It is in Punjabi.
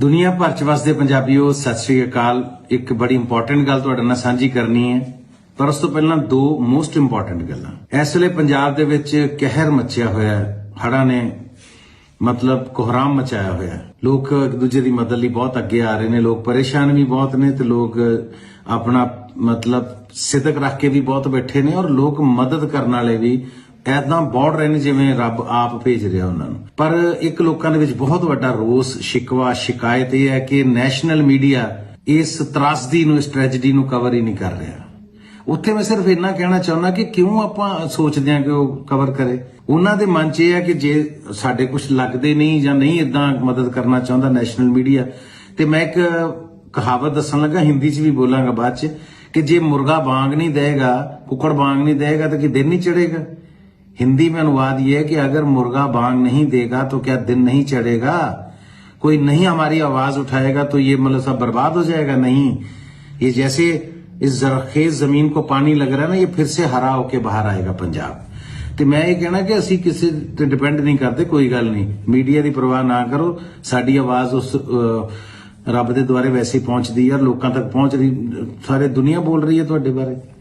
ਦੁਨੀਆ ਭਰ ਚ ਵਸਦੇ ਪੰਜਾਬੀਓ, ਸਤਿ ਸ੍ਰੀ ਅਕਾਲ। ਇੱਕ ਬੜੀ ਇੰਪੋਰਟੈਂਟ ਗੱਲ ਤੁਹਾਡੇ ਨਾਲ ਸਾਂਝੀ ਕਰਨੀ ਹੈ, ਪਰ ਉਸ ਤੋਂ ਪਹਿਲਾਂ ਦੋ ਮੋਸਟ ਇੰਪੋਰਟੈਂਟ ਗੱਲਾਂ। ਇਸ ਵੇਲੇ ਪੰਜਾਬ ਦੇ ਵਿੱਚ ਕਹਿਰ ਮਚਿਆ ਹੋਇਆ ਹੈ, ਹੜ੍ਹਾਂ ਨੇ ਮਤਲਬ ਕੋਹਰਾਮ ਮਚਾਇਆ ਹੋਇਆ ਹੈ। ਲੋਕ ਇੱਕ ਦੂਜੇ ਦੀ ਮਦਦ ਲਈ ਬਹੁਤ ਅੱਗੇ ਆ ਰਹੇ ਨੇ, ਲੋਕ ਪਰੇਸ਼ਾਨ ਵੀ ਬਹੁਤ ਨੇ ਤੇ ਲੋਕ ਆਪਣਾ ਮਤਲਬ ਸਿਦਕ ਰੱਖ ਕੇ ਵੀ ਬਹੁਤ ਬੈਠੇ ਨੇ ਔਰ ਲੋਕ ਮਦਦ ਕਰਨ ਵਾਲੇ ਵੀ ਐਦਾਂ ਬੋੜ ਰਹੇ ਨੇ ਜਿਵੇਂ ਰੱਬ ਆਪ ਭੇਜ ਰਿਹਾ ਉਹਨਾਂ ਨੂੰ। ਪਰ ਇੱਕ ਲੋਕਾਂ ਦੇ ਵਿੱਚ ਬਹੁਤ ਵੱਡਾ ਰੋਸ, ਸ਼ਿਕਵਾ, ਸ਼ਿਕਾਇਤ ਇਹ ਹੈ ਕਿ ਨੈਸ਼ਨਲ ਮੀਡੀਆ ਇਸ ਤਰਾਸਦੀ ਨੂੰ, ਇਸ ਟ੍ਰੈਜੇਡੀ ਨੂੰ ਕਵਰ ਹੀ ਨਹੀਂ ਕਰ ਰਿਹਾ। ਉੱਥੇ ਮੈਂ ਸਿਰਫ ਇੰਨਾ ਕਹਿਣਾ ਚਾਹੁੰਦਾ ਕਿ ਕਿਉਂ ਆਪਾਂ ਸੋਚਦੇ ਹਾਂ ਕਿ ਉਹ ਕਵਰ ਕਰੇ? ਉਹਨਾਂ ਦੇ ਮਨ 'ਚ ਇਹ ਹੈ ਕਿ ਜੇ ਸਾਡੇ ਕੁਝ ਲੱਗਦੇ ਨਹੀਂ ਜਾਂ ਨਹੀਂ ਇਦਾਂ ਮਦਦ ਕਰਨਾ ਚਾਹੁੰਦਾ ਨੈਸ਼ਨਲ ਮੀਡੀਆ ਤੇ ਮੈਂ ਇੱਕ ਕਹਾਵਤ ਦੱਸਣ ਲੱਗਾ, ਹਿੰਦੀ 'ਚ ਵੀ ਬੋਲਾਂਗਾ ਬਾਅਦ 'ਚ, ਕਿ ਜੇ ਮੁਰਗਾ ਬਾਂਗ ਨਹੀਂ ਦੇਗਾ ਕੁੱਕੜ ਬਾਂਗ ਨਹੀਂ ਦੇਗਾ ਤਾਂ ਕਿ ਦਿਨ ਨਹੀਂ ਚੜੇਗਾ हिंदी में अनुवाद ये है कि अगर मुर्गा बांग नहीं देगा तो क्या दिन नहीं चढ़ेगा कोई नहीं हमारी आवाज उठाएगा तो ये मतलब सब बर्बाद हो जाएगा नहीं ये जैसे इस जरखेज जमीन को पानी लग रहा है ना ये फिर से हरा होके बाहर आएगा पंजाब ਤੇ ਮੈਂ ਇਹ ਕਹਿਣਾ ਕਿ ਅਸੀਂ ਕਿਸੇ ਤੇ ਡਿਪੈਂਡ ਨਹੀਂ ਕਰਦੇ ਕੋਈ ਗੱਲ ਨਹੀਂ ਮੀਡੀਆ ਦੀ ਪਰਵਾਹ ਨਾ ਕਰੋ ਸਾਡੀ ਆਵਾਜ਼ ਉਸ ਅਹ, ਰੱਬ ਦੇ ਦੁਆਰੇ ਵੈਸੇ ਹੀ ਪਹੁੰਚਦੀ ਹੈ ਲੋਕਾਂ ਤੱਕ ਪਹੁੰਚ ਰਹੀ ਸਾਰੇ ਦੁਨੀਆ ਬੋਲ ਰਹੀ ਹੈ ਤੁਹਾਡੇ ਬਾਰੇ